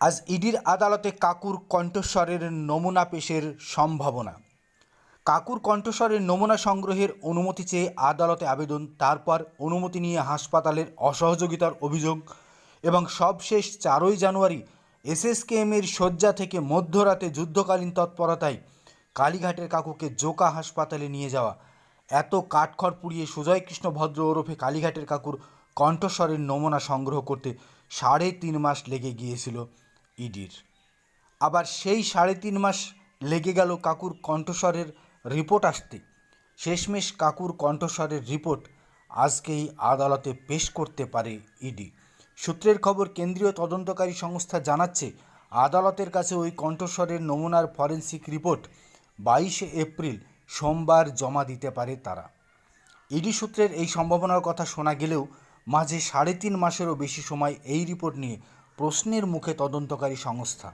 আজ ইডির আদালতে কাকুর কণ্ঠস্বরের নমুনা পেশের সম্ভাবনা। কাকুর কণ্ঠস্বরের নমুনা সংগ্রহের অনুমতি চেয়ে আদালতে আবেদন, তারপর অনুমতি নিয়ে হাসপাতালের অসহযোগিতার অভিযোগ এবং সবশেষ চারই জানুয়ারি এসএসকেএমের শয্যা থেকে মধ্যরাতে যুদ্ধকালীন তৎপরতায় কালীঘাটের কাকুকে জোকা হাসপাতালে নিয়ে যাওয়া। এত কাঠখড় পুড়িয়ে সুজয় কৃষ্ণ ভদ্র ওরফে কালীঘাটের কাকুর কণ্ঠস্বরের নমুনা সংগ্রহ করতে সাড়ে তিন মাস লেগে গিয়েছিল। ইডির। আবার সেই সাড়ে তিন মাস লেগে গেল কাকুর কণ্ঠস্বরের রিপোর্ট আসতে। শেষমেশ কাকুর কণ্ঠস্বরের রিপোর্ট আজকেই আদালতে পেশ করতে পারে ইডি। সূত্রের খবর, কেন্দ্রীয় তদন্তকারী সংস্থা জানাচ্ছে, আদালতের কাছে ওই কণ্ঠস্বরের নমুনার ফরেন্সিক রিপোর্ট বাইশে এপ্রিল সোমবার জমা দিতে পারে তারা। ইডি সূত্রের এই সম্ভাবনার কথা শোনা গেলেও মাঝে সাড়ে তিন মাসেরও বেশি সময় এই রিপোর্ট নিয়ে প্রশ্নের মুখে তদন্তকারী সংস্থা।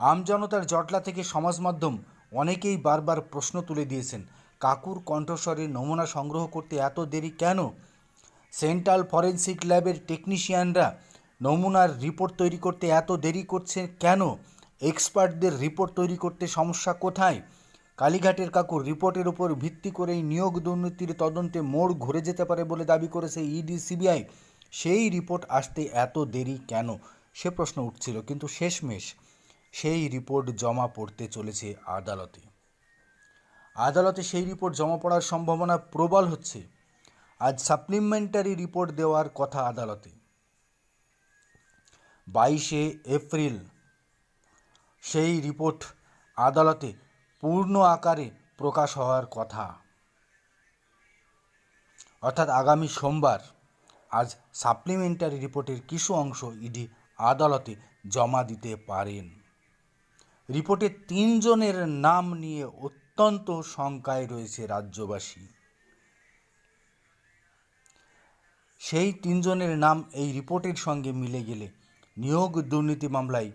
আমজনতার জটলা থেকে সমাজ মাধ্যম অনেকেই বারবার প্রশ্ন তুলে দিয়েছেন, কাকুর কণ্ঠস্বরের নমুনা সংগ্রহ করতে এত দেরি কেন? সেন্ট্রাল ফরেনসিক ল্যাবের টেকনিশিয়ানরা নমুনার রিপোর্ট তৈরি করতে এত দেরি করছে কেন? এক্সপার্টদের রিপোর্ট তৈরি করতে সমস্যা কোথায়? কালীঘাটের কাকুর রিপোর্টের উপর ভিত্তি করেই নিয়োগ দুর্নীতির তদন্তে মোড় ঘুরে যেতে পারে বলে দাবি করেছে ইডি, সিবিআই। সেই রিপোর্ট আসতে এত দেরি কেন? সে প্রশ্ন উঠছিল, কিন্তু শেষমেশ সেই রিপোর্ট জমা পড়তে চলেছে আদালতে। আদালতে সেই রিপোর্ট জমা পড়ার সম্ভাবনা প্রবল হচ্ছে। আজ সাপ্লিমেন্টারি রিপোর্ট দেওয়ার কথা আদালতে। বাইশে এপ্রিল সেই রিপোর্ট আদালতে পূর্ণ আকারে প্রকাশ হওয়ার কথা। অর্থাৎ আগামী সোমবার আজ সাপ্লিমেন্টারি রিপোর্টের কিছু অংশ ইডি আদালতে জমা দিতে পারেন। রিপোর্টে তিনজনের নাম নিয়ে অত্যন্ত শঙ্কায় রয়েছে রাজ্যবাসী। সেই তিনজনের নাম এই রিপোর্টের সঙ্গে মিলে গেলে নিয়োগ দুর্নীতি মামলায়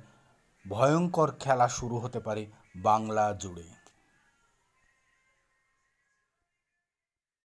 ভয়ঙ্কর খেলা শুরু হতে পারে বাংলা জুড়ে।